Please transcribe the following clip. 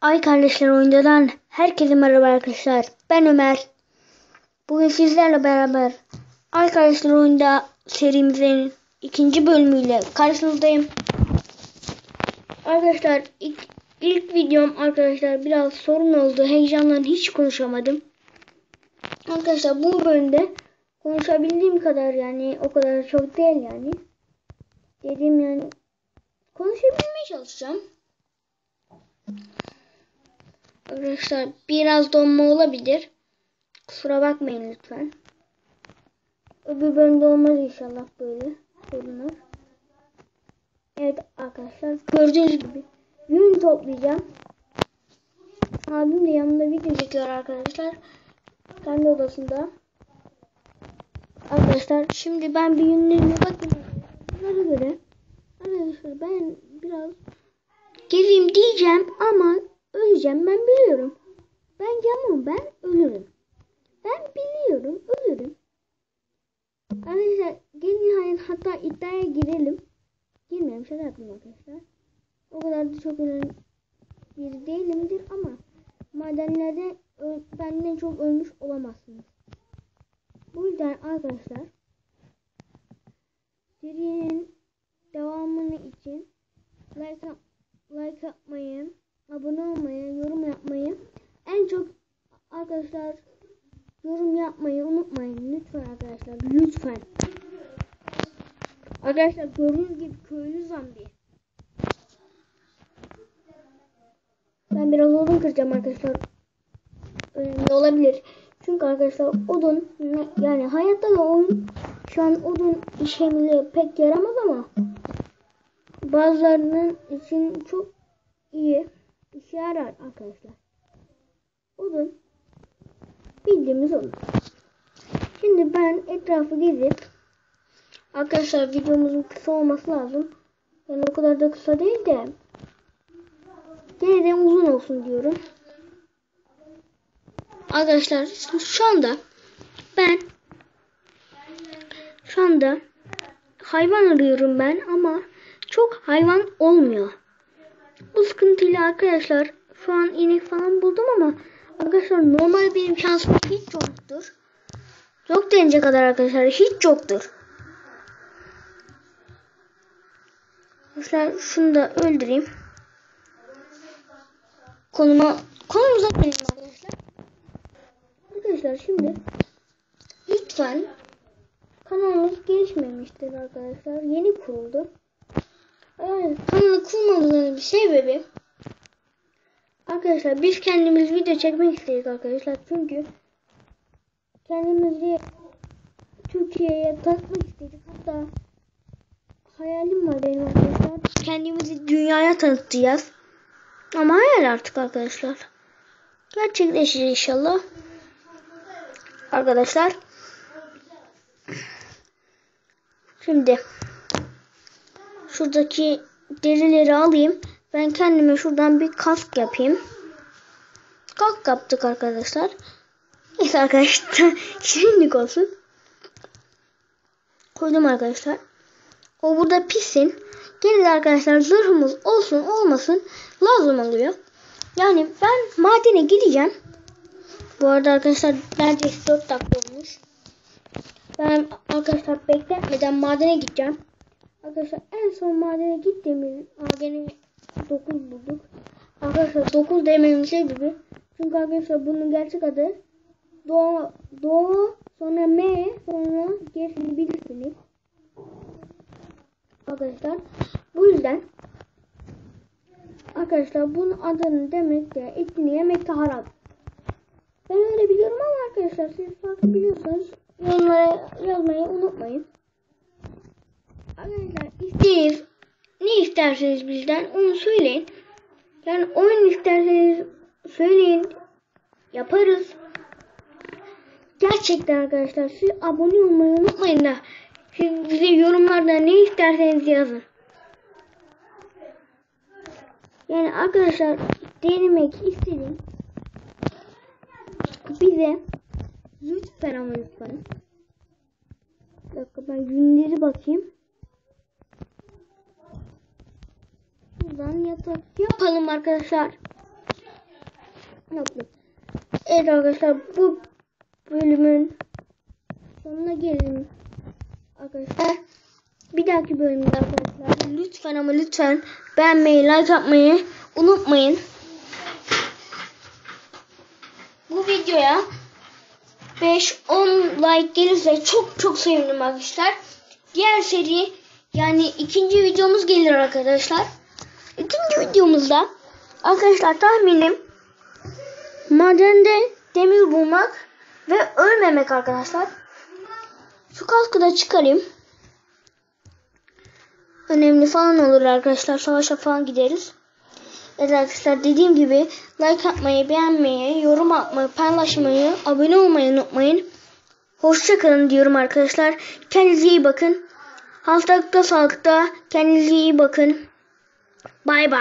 Ay Kardeşler oyundan herkese merhaba arkadaşlar. Ben Ömer. Bugün sizlerle beraber Ay Kardeşler oyunda serimizin ikinci bölümüyle karşınızdayım. Arkadaşlar ilk, ilk videom arkadaşlar biraz sorun oldu. Heyecandan hiç konuşamadım. Arkadaşlar bu bölümde konuşabildiğim kadar yani o kadar çok değil yani. Dediğim yani konuşabilmeye çalışacağım. Arkadaşlar biraz donma olabilir. Kusura bakmayın lütfen. Öbür bölümde olmaz inşallah böyle sorunlar. Evet arkadaşlar gördüğünüz gibi yün toplayacağım. Abim de yanında video çekiyor arkadaşlar. Kendi odasında. Arkadaşlar şimdi ben bir yünlerine bakayım. Bunlara göre arkadaşlar ben biraz gezeyim diyeceğim ama öleceğim ben biliyorum. Ben camım ben ölürüm. Ben biliyorum ölürüm. Arkadaşlar gelin hayır hatta iddiaya girelim. Girmeyelim şaka yapayım arkadaşlar. O kadar da çok önemli biri değilimdir ama madenlerde benden çok ölmüş olamazsınız. Bu yüzden arkadaşlar serinin devamını için like, like yapmayı, abone olmayı, yorum yapmayı, en çok arkadaşlar yorum yapmayı unutmayın lütfen arkadaşlar lütfen. Arkadaşlar gördüğünüz gibi köylü zombi. Ben biraz odun kıracağım arkadaşlar. Önemli olabilir. Çünkü arkadaşlar odun yani hayatta da oyun şu an odun işlemeli pek yaramaz ama bazılarının için çok iyi işe yarar arkadaşlar. Odun bildiğimiz odun. Şimdi ben etrafı gezip arkadaşlar videomuzun kısa olması lazım. Yani o kadar da kısa değil de gene uzun olsun diyorum. Arkadaşlar şu anda ben şu anda hayvan arıyorum ben ama çok hayvan olmuyor. Bu sıkıntıyla arkadaşlar şu an inek falan buldum ama arkadaşlar normal benim şansım hiç yoktur. Yok denecek kadar arkadaşlar hiç yoktur. Arkadaşlar şunu da öldüreyim. Konuma konumuza gelelim arkadaşlar. Arkadaşlar şimdi lütfen kanalımız gelişmemiştir arkadaşlar. Yeni kuruldu. Yani kanalı kurmamızın bir sebebi arkadaşlar biz kendimiz video çekmek istedik arkadaşlar. Çünkü kendimizi Türkiye'ye tanıtmak istedik. Hatta hayalim var benim arkadaşlar. Kendimizi dünyaya tanıtacağız. Ama hayal artık arkadaşlar. Gerçekleşir inşallah. Arkadaşlar. Şimdi şuradaki derileri alayım. Ben kendime şuradan bir kask yapayım. Kask yaptık arkadaşlar. Neyse arkadaşlar. Şimdilik olsun. Koydum arkadaşlar. O burada pissin. Gene de arkadaşlar zırhımız olsun olmasın lazım oluyor. Yani ben madene gideceğim. Bu arada arkadaşlar neredeyse 4 dakika olmuş. Ben arkadaşlar bekletmeden madene gideceğim. Arkadaşlar en son madene gittiğimiz madeni 9 bulduk. Arkadaşlar 9 dememin sebebi çünkü arkadaşlar bunun gerçek adı Doğu, Doğu sonra M sonra gerisini bilirsiniz. Arkadaşlar bu yüzden arkadaşlar bunun adını demek de etini yemek de haram. Ben öyle biliyorum ama arkadaşlar siz farklı biliyorsanız yorumlara yazmayı unutmayın. Arkadaşlar isteyiz. Ne isterseniz bizden onu söyleyin. Yani oyun isterseniz söyleyin. Yaparız. Gerçekten arkadaşlar siz abone olmayı unutmayın da siz bize yorumlarda ne isterseniz yazın. Yani arkadaşlar denemek istedim. Bize lütfen ama lütfen. Bir dakika ben günleri bakayım. Şuradan yatak yapalım arkadaşlar. Yok. Evet arkadaşlar bu bölümün sonuna gelelim. Arkadaşlar bir dahaki bölümde arkadaşlar lütfen ama lütfen beğenmeyi, like atmayı unutmayın. Bu videoya 5-10 like gelirse çok çok sevinirim arkadaşlar. Diğer seri yani ikinci videomuz gelir arkadaşlar. İkinci videomuzda arkadaşlar tahminim madende demir bulmak ve ölmemek arkadaşlar. Şu kaskı da çıkarayım. Önemli falan olur arkadaşlar. Savaşa falan gideriz. Evet arkadaşlar dediğim gibi like atmayı, beğenmeyi, yorum atmayı, paylaşmayı, abone olmayı unutmayın. Hoşçakalın diyorum arkadaşlar. Kendinize iyi bakın. Haftalıkta sağlıkta kendinize iyi bakın. Bye-bye.